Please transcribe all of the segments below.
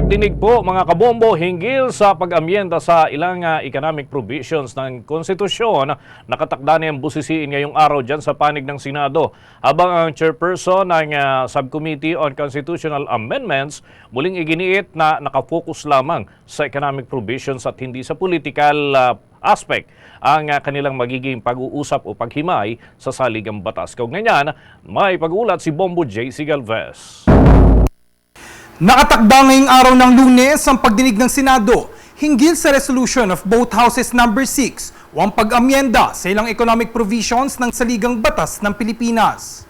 Pagdinig po mga kabombo hinggil sa pag-amyenda sa ilang ah, economic provisions ng konstitusyon, nakatakda na yung busisiin ngayong araw dyan sa panig ng Senado. Habang ang chairperson ng ah, Subcommittee on Constitutional Amendments muling iginiit na nakafocus lamang sa economic provisions at hindi sa political ah, aspect ang kanilang magiging pag-uusap o paghimay sa saligang batas. Kaugnay niyan, may pag-ulat si Bombo J. C. Galvez. Nakatakda ngayong araw ng lunes ang pagdinig ng Senado hinggil sa resolution of both houses number 6 o ang pag-amyenda sa ilang economic provisions ng saligang batas ng Pilipinas.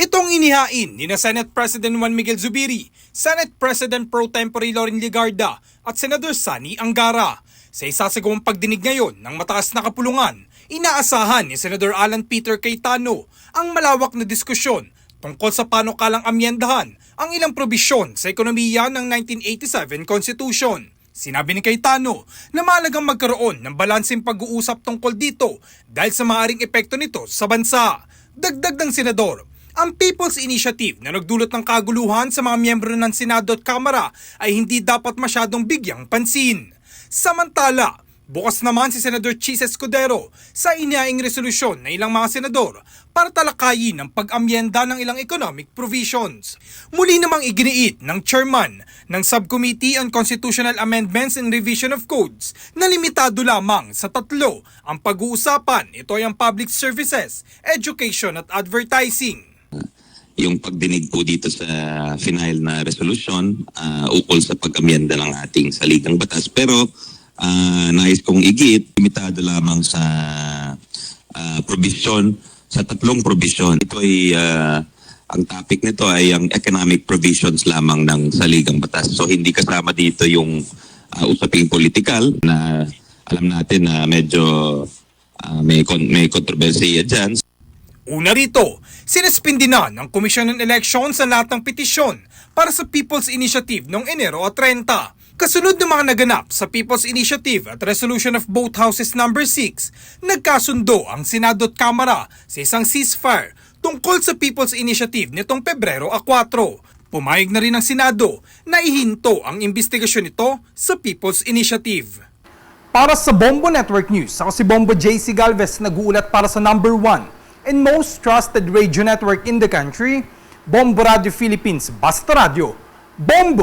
Itong inihain ni na Senate President Juan Miguel Zubiri, Senate President Pro Tempore Loren Ligarda at Senator Sani Angara. Sa isasagawang pagdinig ngayon ng mataas na kapulungan, inaasahan ni Senator Alan Peter Cayetano ang malawak na diskusyon tungkol sa panukalang amyendahan ang ilang probisyon sa ekonomiya ng 1987 Constitution. Sinabi ni Cayetano na mahalagang magkaroon ng balanseng pag-uusap tungkol dito dahil sa maaring epekto nito sa bansa. Dagdag ng senador, ang People's Initiative na nagdulot ng kaguluhan sa mga miyembro ng Senado at Kamara ay hindi dapat masyadong bigyang pansin. Samantala, bukas naman si Senador Chis Escudero sa inihaing resolusyon ng ilang mga senador para talakayin ang pag-amyenda ng ilang economic provisions. Muli namang iginiit ng chairman ng Subcommittee on Constitutional Amendments and Revision of Codes na limitado lamang sa tatlo ang pag-uusapan. Ito ay ang public services, education at advertising. yung pagdinig po dito sa final na resolution uh, ukol sa pag-amyenda ng ating saligang batas. Pero uh, nais kong igit, limitado lamang sa uh, provision, sa tatlong provision. Ito ay, uh, ang topic nito ay ang economic provisions lamang ng saligang batas. So hindi kasama dito yung uh, usaping politikal na alam natin na medyo uh, may, kon- may kontrobersiya dyan. Una rito, sinuspindi na ng Komisyon ng Elections ang lahat ng petisyon para sa People's Initiative noong Enero at 30. Kasunod ng mga naganap sa People's Initiative at Resolution of both Houses number 6, nagkasundo ang Senado at Kamara sa isang ceasefire tungkol sa People's Initiative nitong Pebrero a 4. Pumayag na rin ang Senado na ihinto ang investigasyon nito sa People's Initiative. Para sa Bombo Network News, ako si Bombo JC Galvez nag-uulat para sa number 1 and most trusted radio network in the country, Bombo Radio Philippines, Basta Radio, Bombo!